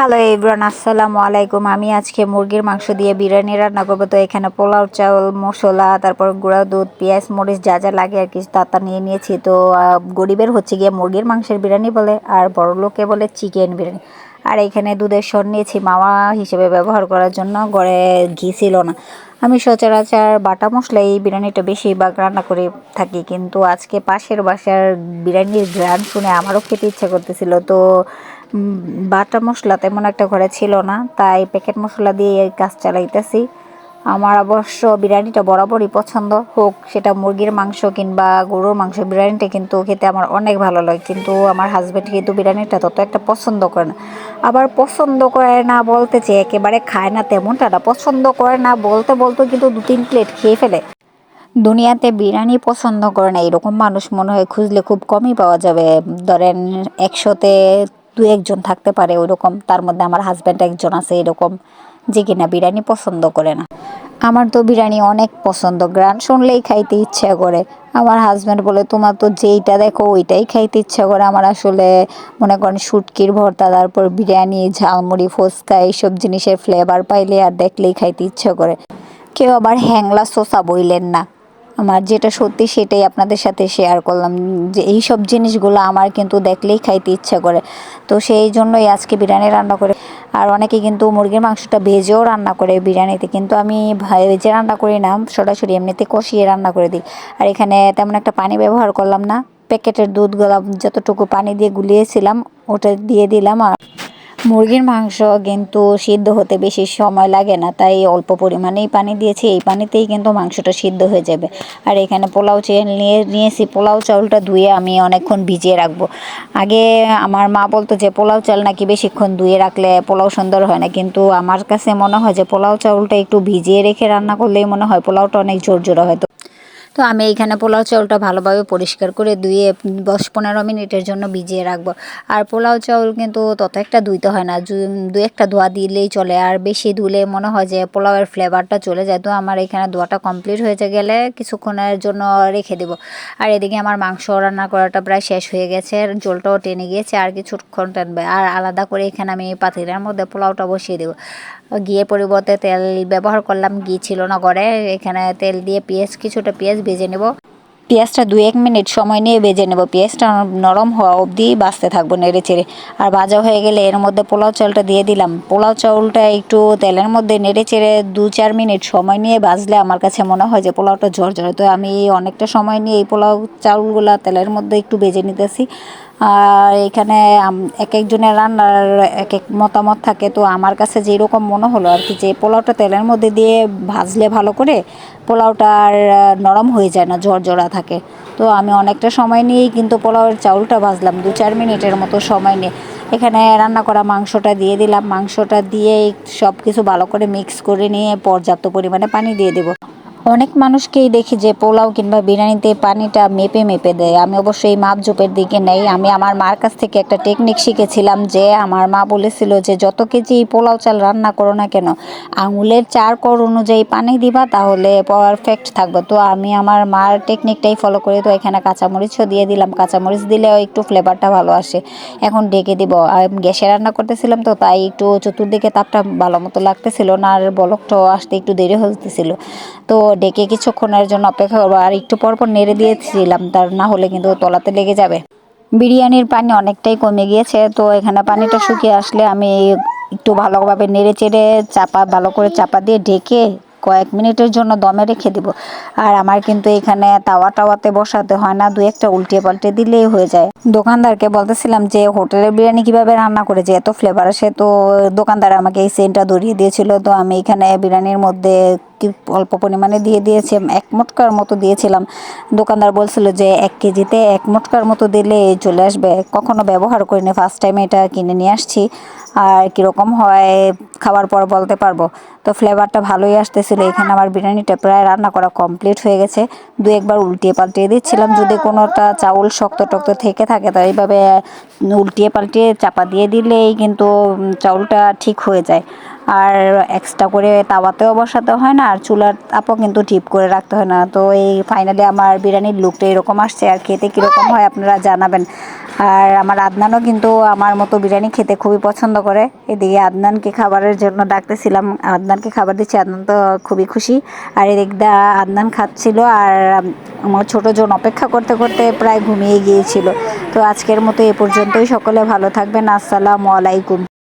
Hello Ibran আসসালামু আলাইকুম। আমি আজকে মুরগির মাংস দিয়ে বিরিয়ানি রান্না করব। তো এখানে পোলাও, চাউল, মশলা, তারপর গুঁড়া, দুধ, পেঁয়াজ, মরিচ, যা যা লাগে আর কি, তা তা নিয়ে নিয়েছি। তো গরিবের হচ্ছে গিয়ে মুরগির মাংসের বিরিয়ানি বলে, আর বড় লোকে বলে চিকেন বিরিয়ানি। আর এখানে দুধের সর নিয়েছি মাওয়া হিসেবে ব্যবহার করার জন্য, ঘরে ঘি ছিল না। আমি সচরাচর বাটা মশলা এই বিরিয়ানিটা বেশিরভাগ রান্না করে থাকি, কিন্তু আজকে পাশের বাসার বিরিয়ানির গ্রান শুনে আমারও খেতে ইচ্ছা করতেছিল। তো বাটা মশলা তেমন একটা ঘরে ছিল না, তাই প্যাকেট মশলা দিয়ে এই কাজ চালাইতেছি। আমার অবশ্য বিরিয়ানিটা বরাবরই পছন্দ, হোক সেটা মুরগির মাংস কিংবা গরুর মাংস, বিরিয়ানিটা কিন্তু খেতে আমার অনেক ভালো লাগে। কিন্তু আমার হাজব্যান্ড কিন্তু বিরিয়ানিটা তত একটা পছন্দ করে না। আবার পছন্দ করে না বলতে চেয়ে একেবারে খায় না তেমনটা না, পছন্দ করে না বলতে বলতে কিন্তু দু তিন প্লেট খেয়ে ফেলে। দুনিয়াতে বিরিয়ানি পছন্দ করে না, এরকম মানুষ মনে হয় খুঁজলে খুব কমই পাওয়া যাবে। ধরেন একশোতে দু একজন থাকতে পারে ওইরকম। তার মধ্যে আমার হাজব্যান্ড একজন আছে এরকম, যে কিনা বিরিয়ানি পছন্দ করে না। আমার তো বিরিয়ানি অনেক পছন্দ, গ্রান শুনলেই খাইতে ইচ্ছা করে। আমার হাজব্যান্ড বলে, তোমার তো যেইটা দেখো, ওইটাই খাইতে ইচ্ছা করে। আমার আসলে মনে করেন শুটকির ভর্তা, তারপর বিরিয়ানি, ঝালমুড়ি, ফুচকা, এইসব জিনিসের ফ্লেভার পাইলে আর দেখলেই খাইতে ইচ্ছা করে। কেউ আবার হ্যাংলা শোষা বইলেন না। আমার যেটা সত্যি সেটাই আপনাদের সাথে শেয়ার করলাম, যে এই সব জিনিসগুলো আমার কিন্তু দেখলেই খাইতে ইচ্ছা করে। তো সেই জন্যই আজকে বিরিয়ানি রান্না করে, আর অনেকে কিন্তু মুরগির মাংসটা ভেজেও রান্না করে বিরিয়ানিতে। কিন্তু আমি ভেজে রান্না করি না, সরাসরি এমনিতে কষিয়ে রান্না করে দিই। আর এখানে তেমন একটা পানি ব্যবহার করলাম না, প্যাকেটের দুধগুলো যতটুকু পানি দিয়ে গুলিয়েছিলাম, ওটা দিয়ে দিলাম আর মুরগির মাংস কিন্তু সিদ্ধ হতে বেশি সময় লাগে না, তাই অল্প পরিমাণেই পানি দিয়েছি। এই পানিতেই কিন্তু মাংসটা সিদ্ধ হয়ে যাবে। আর এখানে পোলাও চাল নিয়ে, নিয়েছি। পোলাও চাউলটা ধুয়ে আমি অনেকক্ষণ ভিজিয়ে রাখব। আগে আমার মা বলতো যে, পোলাও চাল নাকি বেশিক্ষণ ধুয়ে রাখলে পোলাও সুন্দর হয় না। কিন্তু আমার কাছে মনে হয় যে, পোলাও চাউলটা একটু ভিজিয়ে রেখে রান্না করলেই মনে হয় পোলাওটা অনেক জোর জোড়া হয়। তো আমি এইখানে পোলাও চাউলটা ভালোভাবে পরিষ্কার করে ধুয়ে দশ পনেরো মিনিটের জন্য ভিজিয়ে রাখব। আর পোলাও চাউল কিন্তু তত একটা ধুইতে হয় না। দু একটা ধোয়া দিলেই চলে। আর বেশি ধুলে মনে হয় যে পোলাওয়ের ফ্লেভারটা চলে যায়। তো আমার এখানে ধোয়াটা কমপ্লিট হয়ে গেলে কিছুক্ষণের জন্য রেখে দেবো। আর এদিকে আমার মাংস রান্না করাটা প্রায় শেষ হয়ে গেছে। আর জলটাও টেনে গিয়েছে। আর কিছুক্ষণ টানবে আর আলাদা করে এখানে আমি পাতিলের মধ্যে পোলাওটা বসিয়ে দেবো। ঘিয়ের পরিবর্তে তেল ব্যবহার করলাম, ঘি ছিল না ঘরে। এখানে তেল দিয়ে পেঁয়াজ, কিছুটা পেঁয়াজ ভেজে নেব। পেঁয়াজটা দু এক মিনিট সময় নিয়ে ভেজে নেব। পেঁয়াজটা নরম হওয়া অবধি বাঁচতে থাকব নেড়ে চেড়ে। আর ভাজা হয়ে গেলে এর মধ্যে পোলাও চালটা দিয়ে দিলাম। পোলাও চাউলটা একটু তেলের মধ্যে নেড়ে চেড়ে দু চার মিনিট সময় নিয়ে ভাজলে আমার কাছে মনে হয় যে পোলাওটা ঝরঝরে। তো আমি অনেকটা সময় নিয়ে এই পোলাও চাউলগুলা তেলের মধ্যে একটু ভেজে নিতেছি। আর এখানে এক একজনের রান্নার এক এক মতামত থাকে। তো আমার কাছে যেরকম মনে হলো আর কি, যে পোলাওটা তেলের মধ্যে দিয়ে ভাজলে ভালো করে পোলাওটা আর নরম হয়ে যায় না, ঝরঝরা থাকে। তো আমি অনেকটা সময় নিয়েই কিন্তু পোলাওয়ের চাউলটা ভাজলাম, দু চার মিনিটের মতো সময় নিয়ে। এখানে রান্না করা মাংসটা দিয়ে দিলাম। মাংসটা দিয়ে সব কিছু ভালো করে মিক্স করে নিয়ে পর্যাপ্ত পরিমাণে পানি দিয়ে দেবো। অনেক মানুষকেই দেখি যে পোলাও কিংবা বিরিয়ানিতে পানিটা মেপে মেপে দেয়। আমি অবশ্যই মাপ জোপের দিকে নেই। আমি আমার মার কাছ থেকে একটা টেকনিক শিখেছিলাম যে আমার মা বলেছিল যে যত কেজি পোলাও চাল রান্না করো না কেন, আঙুলের চার কর অনুযায়ী পানি দিবা তাহলে পারফেক্ট থাকবে। তো আমি আমার মার টেকনিকটাই ফলো করি তো এখানে কাঁচামরিচও দিয়ে দিলাম। কাঁচামরিচ দিলেও একটু ফ্লেভারটা ভালো আসে। এখন ডেকে দিব। গ্যাসে রান্না করতেছিলাম তো তাই একটু চতুর্দিকে তাপটা ভালো মতো লাগতেছিল না, আর বলকটাও আসতে একটু দেরি হতেছিল। তো ডেকে কিছুক্ষণের জন্য অপেক্ষা করব। আর একটু পর পর নেড়ে দিয়েছিলাম, তার না হলে কিন্তু তলাতে লেগে যাবে। বিরিয়ানির পানি অনেকটাই কমে গিয়েছে, তো এখানে পানিটা শুকিয়ে আসলে আমি একটু ভালোভাবে নেড়ে চেড়ে চাপা, ভালো করে চাপা দিয়ে ঢেকে কয়েক মিনিটের জন্য দমে রেখে দিব। আর আমার কিন্তু এখানে তাওয়া টাওয়াতে বসাতে হয় না, দু একটা উল্টিয়ে পাল্টে দিলেই হয়ে যায়। দোকানদারকে বলতেছিলাম যে, হোটেলের বিরিয়ানি কীভাবে রান্না করে, যে এত ফ্লেভার আসে, তো দোকানদার আমাকে এই সেন্টটা ধরিয়ে দিয়েছিল, তো আমি এখানে বিরিয়ানির মধ্যে কি অল্প পরিমাণে দিয়ে দিয়েছি এক মোটকার মতো দিয়েছিলাম। দোকানদার বলছিল যে, এক কেজিতে এক মোটকার মতো দিলে চলে আসবে। কখনো ব্যবহার করিনি ফার্স্ট টাইম এটা কিনে নিয়ে আসছি। আর কীরকম হয়, খাবার পর বলতে পারব। তো ফ্লেভারটা ভালোই আসতেছিল। এখানে আমার বিরিয়ানিটা প্রায় রান্না করা কমপ্লিট হয়ে গেছে। দু একবার উল্টিয়ে পাল্টিয়ে দিচ্ছিলাম। যদি কোনোটা চাউল শক্ত টক্ত থেকে থাকে তো এইভাবে উল্টিয়ে পাল্টিয়ে চাপা দিয়ে দিলেই কিন্তু চাউলটা ঠিক হয়ে যায়। আর এক্সট্রা করে তাওয়াতেও বসাতে হয় না। আর চুলার তাপও কিন্তু টিপ করে রাখতে হয় না। তো এই ফাইনালি আমার বিরিয়ানির লুকটা এরকম আসছে আর খেতে কীরকম হয় আপনারা জানাবেন। আর আমার আদনানও কিন্তু আমার মতো বিরিয়ানি খেতে খুবই পছন্দ করে। এদিকে আদনানকে খাবারের জন্য ডাকতেছিলাম। আদনানকে খাবার দিচ্ছি, আদনান তো খুবই খুশি। আর এদিক দা আদনান খাচ্ছিল আর আমার ছোটো জন অপেক্ষা করতে করতে প্রায় ঘুমিয়ে গিয়েছিল। তো আজকের মতো এ পর্যন্তই। সকলে ভালো থাকবেন। আসসালামু আলাইকুম।